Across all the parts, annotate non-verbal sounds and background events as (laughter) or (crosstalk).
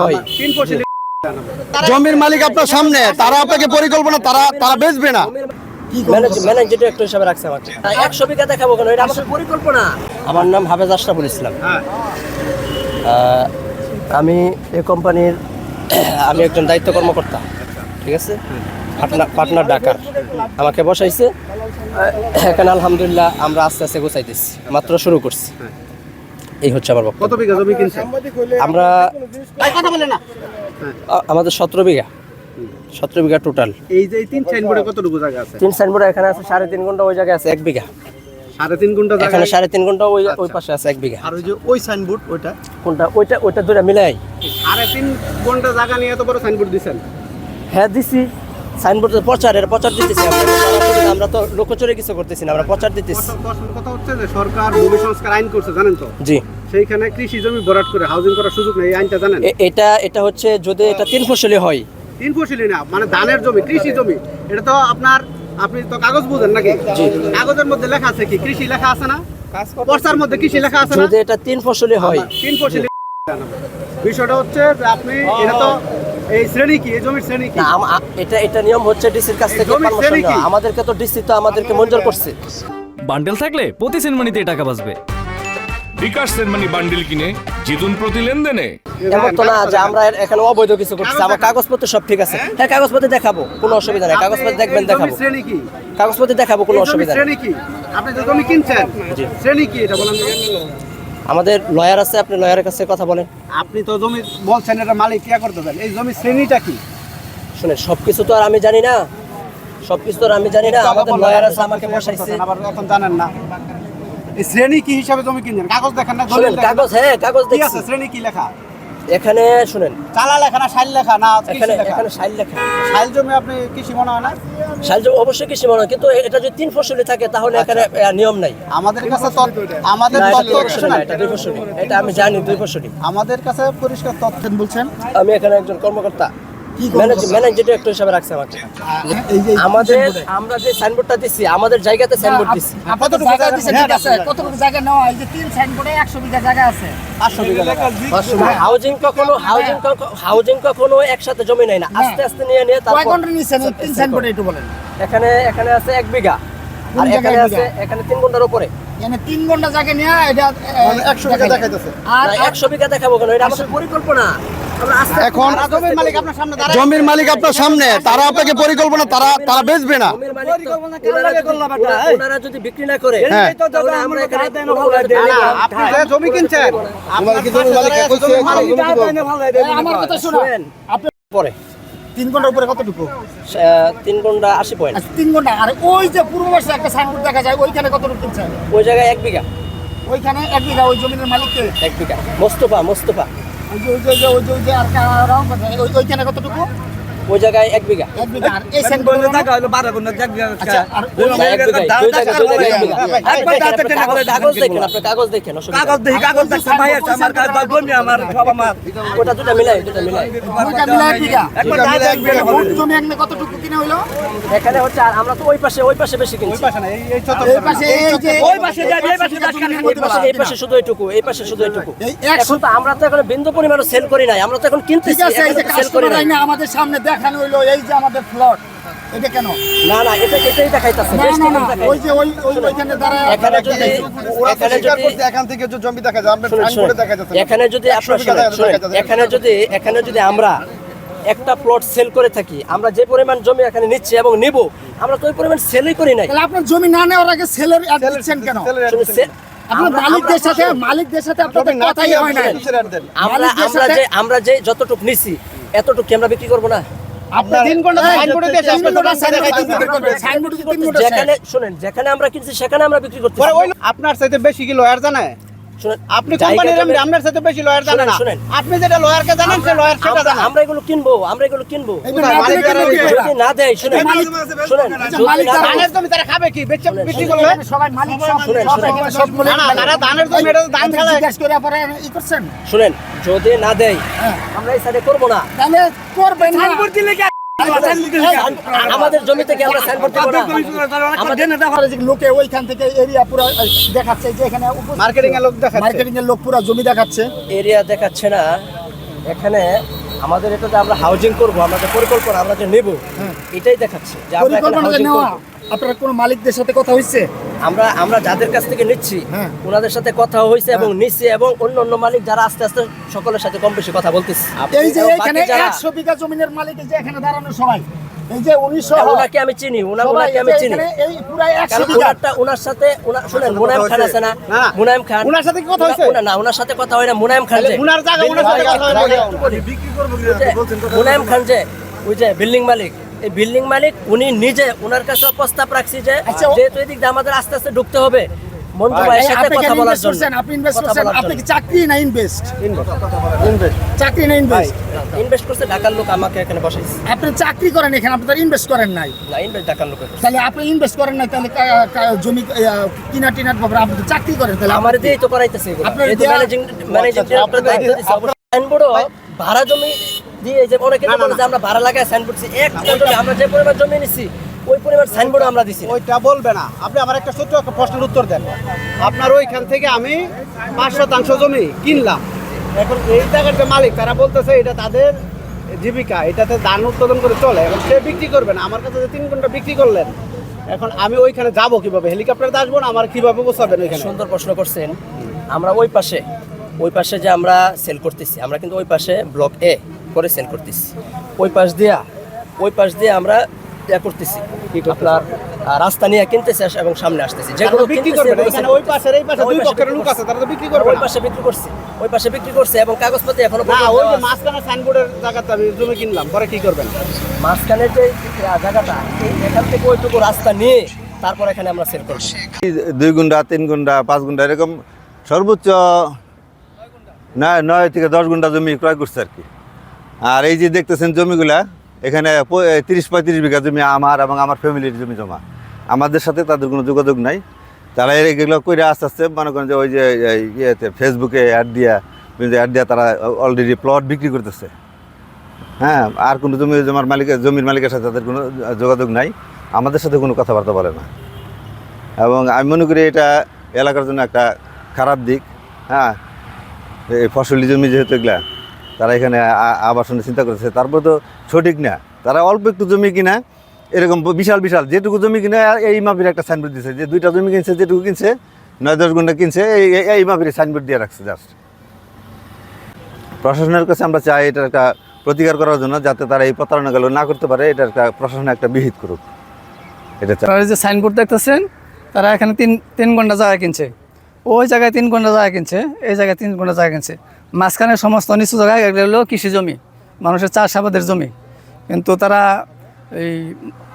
হয় জমির মালিক আপনার সামনে তারা আপনাকে পরিকল্পনা তারা তারা বেচবে না। ম্যানেজার একটু হিসাবে রাখছে আমাকে। একশো বিঘা দেখাবো কেন? এটা আমাদের পরিকল্পনা? আমার নাম হাফেজ আশরাফুল ইসলাম। আমি এই কোম্পানির (clears throat) আমি একজন দায়িত্ব কর্মকর্তা ঠিক আছে? পাটনা পাটনার ডাকার আমাকে বসাইছে। এখানে আলহামদুলিল্লাহ আমরা আস্তে আস্তে গোছাইতেছি। মাত্র শুরু করছি। এই হচ্ছে আমার বক্তব্য। কত বিঘা জমি কিনছেন? আমরা আমাদের সতেরো বিঘা। সতেরো বিঘা টোটাল এই যে তিন সাইনবোর্ডে কতটুকু জায়গা আছে? তিন সাইনবোর্ড এখানে আছে সাড়ে তিন ঘণ্টা ওই জায়গায় আছে এক বিঘা। সাড়ে তিন ঘণ্টা এখানে সাড়ে তিন ঘণ্টা ওই ওই পাশে আছে এক বিঘা। আর ওই যে ওই সাইনবোর্ড ওইটা? কোনটা? ওইটা ওইটা দুটা মিলাই। সাড়ে তিন ঘণ্টা জায়গা নিয়ে এত বড় সাইনবোর্ড দিছেন? হ্যাঁ দিছি। সাইনবোর্ড প্রচার এর প্রচার দিতেছি আমরা। আমরা তো লোকচরে কিছু করতেছি না আমরা প্রচার দিতেছি। কথা হচ্ছে যে সরকার ভূমি সংস্কার আইন করছে জানেন তো? জি। সেইখানে কৃষি জমি ভরাট করে হাউজিং করার সুযোগ নেই আইনটা জানেন? এটা এটা হচ্ছে যদি এটা তিন ফসলি হয়। তিন ফসলি না মানে ধানের জমি কৃষি জমি। এটা তো আপনার আপনি তো কাগজ বুঝেন নাকি? কাগজের মধ্যে লেখা আছে কি? কৃষি লেখা আছে না? পর্চার মধ্যে কৃষি লেখা আছে না? যদি এটা তিন ফসলি হয়। তিন ফসলি বিষয়টা হচ্ছে যে আপনি এটা তো এই শ্রেণি কি? এই জমির শ্রেণি কি? এটা এটা নিয়ম হচ্ছে ডিসির কাছ থেকে। আমাদেরকে তো ডিসি তো আমাদেরকে মঞ্জুর করছে। বান্ডেল থাকলে প্রতি সেনমানিতে টাকা বাঁচবে। বিকাশ সেনমানি বান্ডিল কিনে জিতুন প্রতি লেনদেনে। এমন তো না যে আমরা এখানে অবৈধ কিছু করছি আমার কাগজপত্র সব ঠিক আছে। হ্যাঁ কাগজপত্র দেখাবো কোনো অসুবিধা নেই। কাগজপত্র দেখবেন দেখাবো। শ্রেণি কি? কাগজপত্র দেখাবো কোনো অসুবিধা নেই। শ্রেণি কি? আপনি যে জমি কিনছেন শ্রেণি কি এটা বলেন? আমাদের লয়ার আছে আপনি লয়ারের কাছে কথা বলেন। আপনি তো জমি বলছেন এটা মালিক কিয়া করতে দেন। এই জমির শ্রেণীটা কি? শুনেন সব কিছু তো আর আমি জানি না। সব কিছু তো আর আমি জানি না। আমাদের লয়ার আছে আমাকে বসাইছে। আবার এখন জানেন না। শ্রেণি কি হিসাবে জমি কিনছেন কাগজ দেখেন না দলিল কাগজ হ্যাঁ কাগজ কি আছে শ্রেণি কি লেখা? এখানে শুনেন। চালা লেখা না শাইল লেখা? না এখানে কৃষি লেখা। এখানে শাইল জমি আপনি কৃষি মনে হয় না? সাইল যে অবশ্যই কৃষি মনে হয়, কিন্তু এটা যদি তিন ফসলি থাকে তাহলে এখানে আহ, নিয়ম নাই। আমাদের কাছে তথ্য আমাদের এটা তথ্য না, এটা দুই ফসলি। এটা আমি জানি দুই ফসলি। আমাদের কাছে পরিষ্কার তথ্য বলছেন? আমি এখানে একজন কর্মকর্তা। ম্যানেজার একটু হিসাবে রাখছে আমাকে। আমাদের আমরা যে সাইনবোর্ডটা দিচ্ছি আমাদের জায়গাতে সাইনবোর্ড দিচ্ছি কতটুকু জায়গা দিছেন ঠিক আছে? কতটুকু জায়গা নেওয়া এই যে তিন সাইনবোর্ডে একশো বিঘা জায়গা আছে। পাঁচশো বিঘা হাউজিং কখনো হাউজিং হাউজিং কখনো একসাথে জমি নেয় না। আস্তে আস্তে নিয়ে নিয়ে কয় ঘণ্টা নিচ্ছেন তিন সাইনবোর্ডে একটু বলেন। এখানে এখানে আছে এক বিঘা। আর এখানে আছে এখানে তিন ঘণ্টার উপরে। মানে তিন ঘণ্টা জায়গা নিয়ে এটা একশো বিঘা দেখাইতেছে। আর না, একশো বিঘা দেখাবো কেন? এটা আমাদের পরিকল্পনা। এখন জমির মালিক আপনার সামনে দাঁড়ায় জমির মালিক আপনার সামনে তারা আপনাকে পরিকল্পনা তারা তারা বেচবে না পরে। তিন ঘণ্টার উপরে কতটুকু? আহ, তিন ঘণ্টা আশি পয়েন্ট। আচ্ছা তিন ঘণ্টা। আর ওই যে পূর্ব পাশে একটা সাইনবোর্ড দেখা যায় ওইখানে কতটুকু কিনছেন? ওই জায়গায় এক বিঘা। ওইখানে এক বিঘা ওই জমির মালিককে? এক বিঘা। মোস্তফা মোস্তফা। ওই যে ওই যে ওই যে আর রং কথা, ওই- ওইখানে কতটুকু? ওই জায়গায় এক বিঘা। কাগজ- ওটা দুটা মিলাই দুটা মিলাই। মোট জমি এখানে কতটুকু কিনে হইল? এখানে হচ্ছে আর আমরা তো ওই পাশে ওই পাশে বেশি কিনছি। পাশে না, এই- এই পাশে এই যে ওই পাশে এই পাশে এই পাশে শুধু এইটুকু এই পাশে শুধু এইটুকু এখন তো আমরা তো এখন বিন্দু পরিমাণও সেল করি নাই আমরা তো এখন ঠিক কিনতেছি আছে সেল করি নাই। আমাদের সামনে দেখানো হইল এই যে আমাদের এটা কেন? না না এটা এটাই দেখাইতাছে। না না না ওই যে ওই ওই ওইখানে দাঁড়ায় এখানে যদি ওরা তো স্বীকার যদি এখান থেকে যে জমি দেখা যায় আমরা শুনেন, সাইনবোর্ডে দেখা যাচ্ছে এখানে যদি আপনার বিঘা শুনেন, দেখা শুনেন, যাচ্ছে। এখানে যদি এখানে যদি আমরা একটা প্লট সেল করে থাকি আমরা যে পরিমাণ জমি এখানে নিচ্ছি এবং নিব আমরা তো ওই পরিমাণ সেলই করি নাই। তাহলে আপনার জমি না নেওয়ার আগে সেলের অ্যাড দিচ্ছেন কেন? ছেলের শুনুন, আপনার আমরা- মালিকদের সাথে মালিকদের সাথে আপনাদের না কথাই হয়? আমরা আমরা যে আমরা যে যতটুক নিছি এতটুকু আমরা বিক্রি করব না? আপনার সাথে বেশি কি লয়ার জানে? শুনেন আপনি কোম্পানির আপনার সাথে বেশি লয়ার জানে শুনেন, না আপনি যেটা লয়ারকে জানেন সে লয়ার সেটা আমরা- আমরা এগুলো কিনবো আমরা এগুলো কিনবো? যদি না দেয় শুনেন। শুনেন আচ্ছা, ধানের জমি তারা খাবে কি? বেচে বিক্রি করলে? সবাই মালিক সব সব শুনেন। এখানে সব মালিক না, না, তারা ধানের জমি, এটা ধান আপনি খেলায়। করে পরে ই করছেন? শুনেন যদি না দেয় হ্যাঁ। আমরা এই করব না। তাহলে করবেন না। আমাদের জমিতে কি আমরা সাইনবোর্ড দেবো না। আমাদের যে লোকে ওইখান থেকে এরিয়া পুরো দেখাচ্ছে যে এখানে মার্কেটিং এর লোক দেখাচ্ছে। মার্কেটিং এর লোক পুরো জমি দেখাচ্ছে। এরিয়া দেখাচ্ছে না। এখানে আমাদের এটা যে আমরা হাউজিং করব আমাদের পরিকল্পনা আমরা যে নেব এটাই দেখাচ্ছে যে আমরা পরিকল্পনা নেওয়া। আপনার কোনো মালিকদের সাথে কথা হয়েছে? আমরা আমরা যাদের কাছ থেকে নিচ্ছি হ্যাঁ। ওনাদের সাথে কথা হয়েছে এবং নিচ্ছি এবং অন্য অন্য মালিক যারা আস্তে আস্তে সকলের সাথে কম বেশি কথা বলতেছি এই যে এখানে বাকি যারা- একশো বিঘা জমিনের মালিক এই যে এখানে দাঁড়ানো সবাই এই যে উনিশশো হ্যাঁ, ওনাকে আমি চিনি ওনা- ওনাকে আমি চিনি এই পুরো ওনার সাথে ওনার শুনেন মুনায়েম খান আছে না। মুনায়েম খান ওনার সাথে কি কথা হয়েছে? ওনা- না ওনার সাথে কথা হয় না মুনায়েম খান যে ওনার জায়গা, ওনার সাথে কথা হয় না। ওই যে মুনায়েম খান যে ওই যে বিল্ডিং মালিক এই বিল্ডিং মালিক উনি নিজে ওনার কাছে প্রস্তাব রাখছি যে আচ্ছা, যেহেতু এদিক দিয়ে আমাদের আস্তে আস্তে ঢুকতে হবে মঞ্জু ভাইয়ের সাথে আপনি কথা বলার জন্য আপনি ইনভেস্ট করছেন আপনি কি চাকরি না ইনভেস্ট চাকরি না ইনভেস্ট ইনভেস্ট করছে ঢাকার লোক আমাকে এখানে বসাইছে। আপনি চাকরি করেন এখানে আপনি তো ইনভেস্ট করেন নাই। না ইনভেস্ট ঢাকার লোকে। তাহলে আপনি ইনভেস্ট করেন নাই তাহলে জমি কিনা টিনার ব্যাপারে আপনি তো চাকরি করেন তাহলে আমার দিয়েই তো করাইতেছে এগুলো। আপনার এই তো দেয়া- ম্যানেজিং ম্যানেজিং ডিরেক্টর দায়িত্ব দিছে ভাড়া জমি দিয়ে যে অনেকে তো বলে যে আমরা ভাড়া লাগায় এক জমি আমরা যে পরিমাণ জমি নিছি ওই পরিমাণ সাইনবোর্ড আমরা দিছি ওইটা বলবে না। আপনি আমার একটা ছোট্ট একটা প্রশ্নের উত্তর দেন। আপনার ওইখান থেকে আমি পাঁচ শতাংশ জমি কিনলাম। এখন এই জায়গার যে মালিক তারা বলতেছে এটা তাদের জীবিকা এটাতে ধান উৎপাদন করে চলে। এখন সে বিক্রি করবে না। আমার কাছে যে তিন ঘণ্টা বিক্রি করলেন এখন আমি ওইখানে যাব কীভাবে? হেলিকপ্টারে আসব না আমার কীভাবে বসাবেন ওইখানে? সুন্দর প্রশ্ন করছেন। আমরা ওই পাশে ওই পাশে যে আমরা সেল করতেছি আমরা কিন্তু ওই পাশে ব্লক এ করে সেল করতেছি। ওই পাশ দিয়া ওই পাশ দিয়ে আমরা ইয়া করতেছি। আপনার রাস্তা নিয়ে কিনতেছি এবং সামনে আসতেছি। যেগুলো বিক্রি করবে এখানে ওই পাশের এই পাশে দুই পক্ষের বিক্রি লোক আছে করছে। তারা তো বিক্রি করবে ওই পাশে বিক্রি করছে। ওই পাশে বিক্রি করছে এবং কাগজপত্র এখনও না ওই যে। মাঝখানে সাইনবোর্ডের জায়গাতে আমি জমি কিনলাম পরে কি করবেন? মাঝখানের যে জায়গাটা এই- এখান থেকে ওইটুকু রাস্তা নিয়ে তারপর এখানে আমরা সেল করব। দুই গুন্ডা তিন গুন্ডা পাঁচ গুন্ডা এরকম সর্বোচ্চ নয় নয় থেকে দশ গুন্ডা জমি ক্রয় করছে আর কি। আর এই যে দেখতেছেন জমিগুলা, এখানে তিরিশ পঁয়ত্রিশ বিঘা জমি আমার এবং আমার ফ্যামিলির জমি জমা। আমাদের সাথে তাদের কোনো যোগাযোগ নাই। তারা এগুলো করে আস্তে আস্তে মনে করেন যে ওই যে ইয়েতে ফেসবুকে অ্যাড দিয়া অ্যাড দিয়া তারা অলরেডি প্লট বিক্রি করতেছে। হ্যাঁ আর কোনো জমি জমার মালিকের জমির মালিকের সাথে তাদের কোনো যোগাযোগ নাই। আমাদের সাথে কোনো কথাবার্তা বলে না। এবং আমি মনে করি এটা এলাকার জন্য একটা খারাপ দিক। হ্যাঁ এই ফসলি জমি যেহেতু এগুলা তারা এখানে আবাসনের চিন্তা করেছে তারপর তো সঠিক না। তারা অল্প একটু জমি কিনা, এরকম বিশাল বিশাল, যেটুকু জমি কিনে এই মাপির একটা সাইনবোর্ড দিচ্ছে যে দুইটা জমি কিনছে, যেটুকু কিনছে, নয়, দশ গুণটা কিনছে, এই, এই- মাপির সাইনবোর্ড দিয়ে রাখছে জাস্ট প্রশাসনের কাছে আমরা চাই এটা একটা প্রতিকার করার জন্য, যাতে তারা এই প্রতারণাগুলো না করতে পারে এটা একটা প্রশাসন একটা বিহিত করুক। এটা আপনারা যে সাইনবোর্ড দেখতেছেন, তারা এখানে তিন তিন ঘণ্টা জায়গা কিনছে। ওই জায়গায় তিন ঘণ্টা জায়গা কিনছে, এই জায়গায় তিন ঘণ্টা জায়গা কিনছে। মাঝখানে সমস্ত নিচু জায়গায় এগুলো হলো কৃষি জমি, মানুষের চাষাবাদের জমি। কিন্তু তারা এই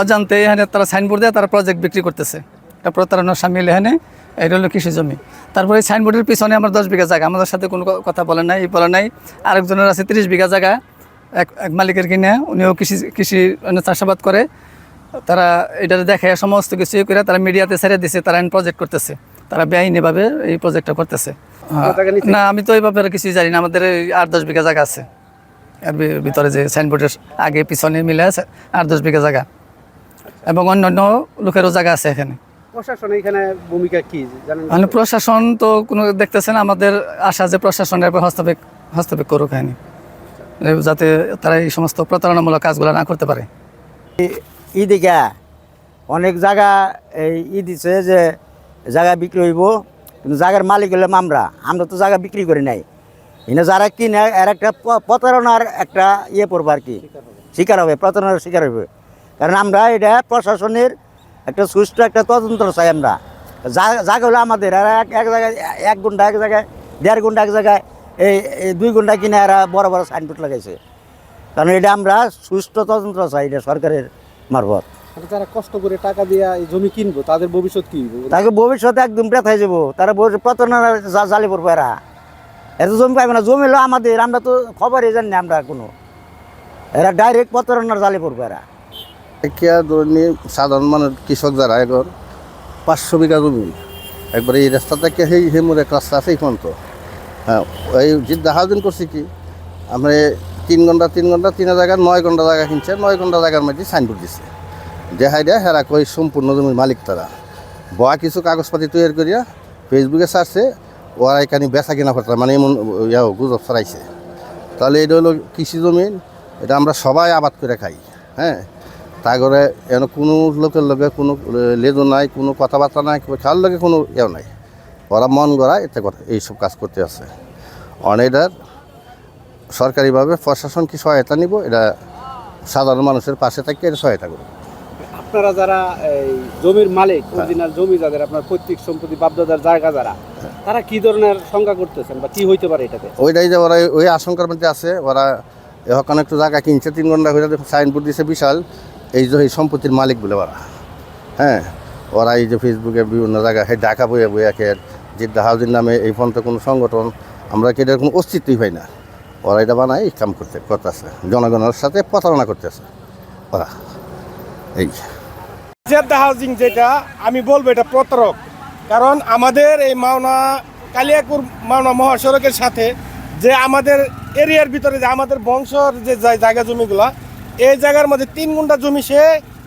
অজান্তে এখানে তারা সাইনবোর্ড দিয়ে তারা প্রজেক্ট বিক্রি করতেছে। এটা প্রতারণার সামিল এখানে, এটা হলো কৃষি জমি। তারপরে সাইনবোর্ডের পিছনে আমার দশ বিঘা জায়গা, আমাদের সাথে কোনো কথা বলে নাই এই বলে নাই। আরেকজনের আছে তিরিশ বিঘা জায়গা, এক এক মালিকের কিনে, উনিও কৃষি কৃষি মানে চাষাবাদ করে। তারা এটা দেখে সমস্ত কিছু করে তারা মিডিয়াতে ছেড়ে দিছে, তারা প্রজেক্ট করতেছে। তারা বেআইনিভাবে এই প্রজেক্টটা করতেছে? না আমি তো এই ব্যাপারে কিছুই জানি না আমাদের এই আট দশ বিঘা জায়গা আছে। এর ভিতরে যে সাইনবোর্ডের আগে পিছনে মিলে আছে আট দশ বিঘা জায়গা। এবং অন্যান্য লোকেরও জায়গা আছে এখানে। প্রশাসন এখানে ভূমিকা কি জানেন? মানে প্রশাসন তো কোনো দেখতেছেন আমাদের আশা যে প্রশাসনের হস্তক্ষেপ হস্তক্ষেপ করুক এখানে। যাতে তারা এই সমস্ত প্রতারণামূলক কাজগুলো না করতে পারে। ই দিকে অনেক জায়গা এই ই দিছে যে জায়গা বিক্রি হইব কিন্তু জায়গার মালিক হলাম আমরা। আমরা তো জায়গা বিক্রি করি নাই। এনে যারা কিনে, এর একটা প্রতারণার একটা ইয়ে পড়ব আর কি। শিকার হবে, প্রতারণার শিকার হবে কারণ আমরা এটা প্রশাসনের একটা সুষ্ঠু একটা তদন্ত চাই আমরা। জায়গা হলো আমাদের। আর এক এক জায়গায়, এক ঘণ্টা এক জায়গায়, দেড় ঘণ্টা এক জায়গায়, এই এই দুই ঘণ্টা কিনে এরা বড় বড় সাইনবোর্ড লাগাইছে। কারণ এটা আমরা সুষ্ঠু তদন্ত চাই এটা সরকারের মারফত। যারা কষ্ট করে টাকা দিয়ে এই জমি কিনবো তাদের ভবিষ্যৎ কি তাকে ভবিষ্যতে একদম ব্যথায় যাব। তারা জা- জালে পড়ব এরা। এত জমি পাইবে না। জমি হলো আমাদের আমরা তো খবরই জানি আমরা কোনো। এরা ডাইরেক্ট প্রতারণার জালে পড়ব এরা। কেয়া ধরনি সাধারণ মানুষ কৃষক যারা এখন পাঁচশো বিঘা জমি। একবার এই রাস্তা থেকে সেই সেই মোড়ে এক রাস্তা আছে এই পর্যন্ত। হ্যাঁ এই জিদ্দা হাউজিং করছি কি? আমরা তিন ঘণ্টা তিন ঘণ্টা তিন জায়গায় নয় ঘণ্টা জায়গা কিনছে নয় ঘণ্টা জায়গার মধ্যে সাইনবোর্ড দিছে। দেখাই দেয়, হেরা কই সম্পূর্ণ জমির মালিক তারা। বয়া কিছু কাগজপাতি তৈরি করিয়া ফেসবুকে ছাড়ছে ওরা এখানে বেচা কিনা করতে মানে এমন, ইয়া, গুজব ছড়াইছে। তাহলে এটা হলো কৃষি জমিন, এটা আমরা সবাই আবাদ করে খাই হ্যাঁ? তারপরে এন কোনো লোকের লগে কোনো লেজো নাই, কোনো কথাবার্তা নাই খাওয়ার লগে কোনো ইয়েও নাই। ওরা মন গড়া এতে কথা এইসব কাজ করতে আছে। অনেকটার সরকারিভাবে প্রশাসন কি সহায়তা নিব, এটা সাধারণ মানুষের পাশে থেকে এটা সহায়তা করবে। আপনারা যারা এই জমির মালিক অরিজিনাল জমি যাদের আপনার পৈতৃক সম্পত্তি বাপদাদার জায়গা যারা তারা কি ধরনের সংখ্যা করতেছেন বা কি হইতে পারে এটাতে? ওইটাই যে ওরা ওই আশঙ্কার মধ্যে আছে ওরা এখন একটু জায়গা কিনছে তিন ঘণ্টা হয়ে সাইনবোর্ড দিছে বিশাল এই যে এই সম্পত্তির মালিক বলে ওরা। হ্যাঁ ওরা এই যে ফেসবুকে বিভিন্ন জায়গায় সেই ঢাকা বইয়া বইয়া খেয়ে জিদ্দা হাউজির নামে এই পর্যন্ত কোনো সংগঠন আমরা কি এটার কোনো অস্তিত্বই পাই না। ওরা এটা বানায় এই কাম করতে করতেছে জনগণের সাথে প্রতারণা করতেছে ওরা। এই। জেদ্দা হাউজিং যেটা, আমি বলব এটা প্রতারক। কারণ আমাদের এই মাওনা, কালিয়াকুর মাওনা মহাসড়কের সাথে যে আমাদের এরিয়ার ভিতরে যে আমাদের বংশর যে জায়গা জমিগুলা, এই জায়গার মধ্যে তিন গুন্টা জমি সে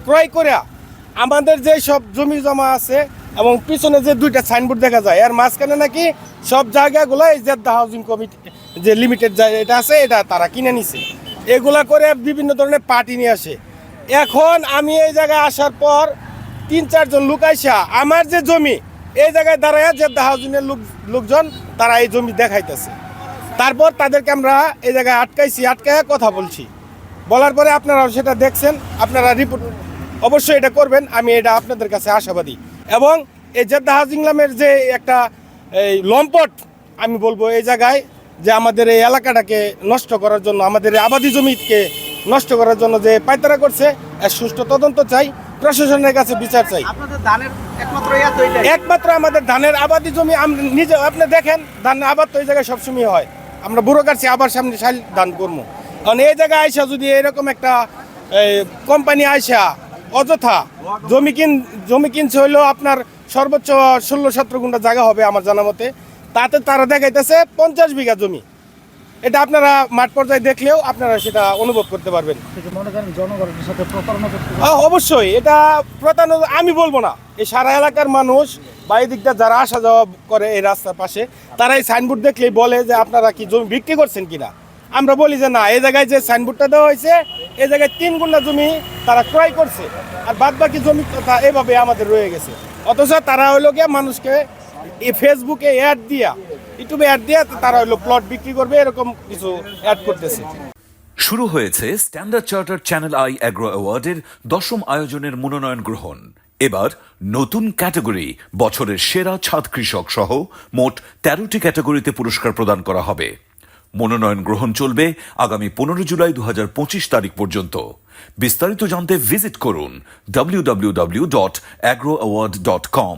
ক্রয় করে আমাদের যে সব জমি জমা আছে এবং পিছনে যে দুইটা সাইনবোর্ড দেখা যায়, এর মাঝখানে নাকি সব জায়গাগুলো এই জেদ্দা হাউজিং কমিটি, যে লিমিটেড এটা আছে, এটা তারা কিনে নিছে। এগুলা করে বিভিন্ন ধরনের পার্টি নিয়ে আসে। এখন আমি এই জায়গায় আসার পর তিন, চারজন লোক আইসা, আমার যে জমি, এই জায়গায় দাঁড়ায় যে হাউজিংয়ের লোক, লোকজন, তারা এই জমি দেখাইতেছে। তারপর তাদেরকে আমরা এই জায়গায় আটকাইছি আটকায় কথা বলছি। বলার পরে আপনারা সেটা দেখছেন, আপনারা রিপোর্ট অবশ্যই এটা করবেন, আমি এটা আপনাদের কাছে আশাবাদী। এবং এই জেদ্দা হাউজিং নামের যে একটা এই লম্পট, আমি বলব এই জায়গায় যে আমাদের এই এলাকাটাকে নষ্ট করার জন্য, আমাদের আবাদি জমিকে নষ্ট করার জন্য যে পায়তারা করছে এর সুষ্ঠু তদন্ত চাই প্রশাসনের কাছে বিচার চাই। একমাত্র একমাত্র আমাদের ধানের আবাদি জমি নিজে আপনি দেখেন ধানের আবাদ তো এই জায়গায় সবসময় হয়। আমরা বুড়ো কাটছি আবার সামনে শাল ধান করব। কারণ এই জায়গায় আইসা যদি এরকম একটা কোম্পানি আইসা অযথা জমি কিন জমি কিনছে হইল আপনার সর্বোচ্চ ষোলো সতেরো গুণটা জায়গা হবে আমার জানা মতে তাতে তারা দেখাইতেছে পঞ্চাশ বিঘা জমি। এটা আপনারা মাঠ পর্যায়ে দেখলেও আপনারা সেটা অনুভব করতে পারবেন। মনে করেন জনগণের সাথে প্রতারণা অবশ্যই এটা প্রতারণা আমি বলব না। এই সারা এলাকার মানুষ বা এই দিকটা যারা আসা যাওয়া করে এই রাস্তার পাশে তারা এই সাইনবোর্ড দেখলেই বলে যে আপনারা কি জমি বিক্রি করছেন কিনা? আমরা বলি যে না এই জায়গায় যে সাইনবোর্ডটা দেওয়া হয়েছে এই জায়গায় তিন গুণা জমি তারা ক্রয় করছে। আর বাদ বাকি জমি তো তা এভাবে আমাদের রয়ে গেছে। অথচ তারা হইল গিয়ে মানুষকে এই ফেসবুকে অ্যাড দিয়া ইউটিউবে অ্যাড দিয়া তারা হইল প্লট বিক্রি করবে, এরকম কিছু অ্যাড করতেছে। শুরু হয়েছে Standard Charter Channel I Agro অ্যাওয়ার্ডের দশম আয়োজনের মনোনয়ন গ্রহণ। এবার নতুন ক্যাটাগরি, বছরের সেরা ছাদ কৃষক সহ মোট তেরোটি ক্যাটাগরিতে পুরস্কার প্রদান করা হবে। মনোনয়ন গ্রহণ চলবে আগামী পনেরো জুলাই দু হাজার পঁচিশ তারিখ পর্যন্ত। বিস্তারিত জানতে ভিজিট করুন W W W dot agro award dot com